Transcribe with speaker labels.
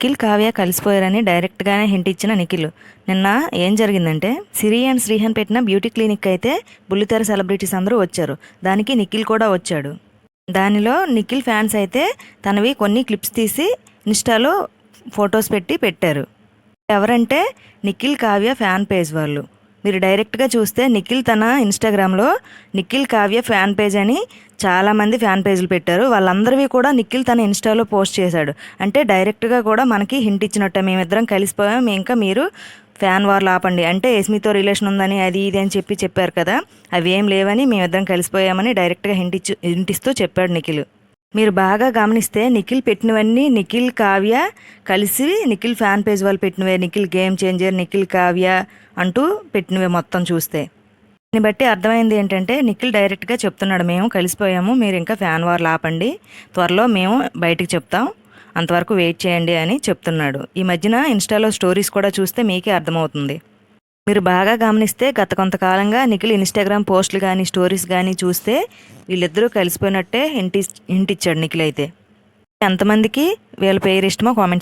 Speaker 1: నిఖిల్ కావ్య కలిసిపోయారని డైరెక్ట్గానే హింట్ ఇచ్చిన నిఖిల్. నిన్న ఏం జరిగిందంటే సిరి అండ్ శ్రీహన్ పెట్టిన బ్యూటీ క్లినిక్ అయితే బుల్లితెర సెలబ్రిటీస్ అందరూ వచ్చారు. దానికి నిఖిల్ కూడా వచ్చాడు. దానిలో నిఖిల్ ఫ్యాన్స్ అయితే తనవి కొన్ని క్లిప్స్ తీసి ఇన్స్టాలో ఫొటోస్ పెట్టి పెట్టారు. ఎవరంటే నిఖిల్ కావ్య ఫ్యాన్ పేజ్ వాళ్ళు. మీరు డైరెక్ట్గా చూస్తే నిఖిల్ తన ఇన్స్టాగ్రామ్లో నిఖిల్ కావ్య ఫ్యాన్ పేజ్ అని చాలామంది ఫ్యాన్ పేజీలు పెట్టారు. వాళ్ళందరివి కూడా నిఖిల్ తన ఇన్స్టాలో పోస్ట్ చేశాడు. అంటే డైరెక్ట్గా కూడా మనకి హింట్ ఇచ్చినట్టే. మేమిద్దరం కలిసిపోయాం. ఇంకా మీరు ఫ్యాన్ వార్లు ఆపండి అంటే ఎస్మితో రిలేషన్ ఉందని అది ఇది అని చెప్పి చెప్పారు కదా. అవి ఏం లేవని మేమిద్దరం కలిసిపోయామని డైరెక్ట్గా హింట్ ఇచ్చి హింటిస్తూ చెప్పాడు నిఖిల్. మీరు బాగా గమనిస్తే నిఖిల్ పెట్టినవన్నీ నిఖిల్ కావ్య కలిసి నిఖిల్ ఫ్యాన్ పేజ్ వాళ్ళు పెట్టినవే నిఖిల్ గేమ్ చేంజర్ నిఖిల్ కావ్య అంటూ పెట్టినవే మొత్తం చూస్తే. దీన్ని బట్టి అర్థమైంది ఏంటంటే నిఖిల్ డైరెక్ట్గా చెప్తున్నాడు మేము కలిసిపోయాము మీరు ఇంకా ఫ్యాన్ వార్లు ఆపండి త్వరలో మేము బయటికి చెప్తాం అంతవరకు వెయిట్ చేయండి అని చెప్తున్నాడు. ఈ మధ్యన ఇన్స్టాలో స్టోరీస్ కూడా చూస్తే మీకే అర్థమవుతుంది. మీరు బాగా గమనిస్తే గత కొంతకాలంగా నిఖిల్ ఇన్స్టాగ్రామ్ పోస్టులు కానీ స్టోరీస్ కానీ చూస్తే వీళ్ళిద్దరూ కలిసిపోయినట్టే ఇంటి ఇంటిచ్చాడు ఇచ్చాడు నిఖిల్ అయితే. ఎంతమందికి వీళ్ళ పేరు ఇష్టమో కామెంట్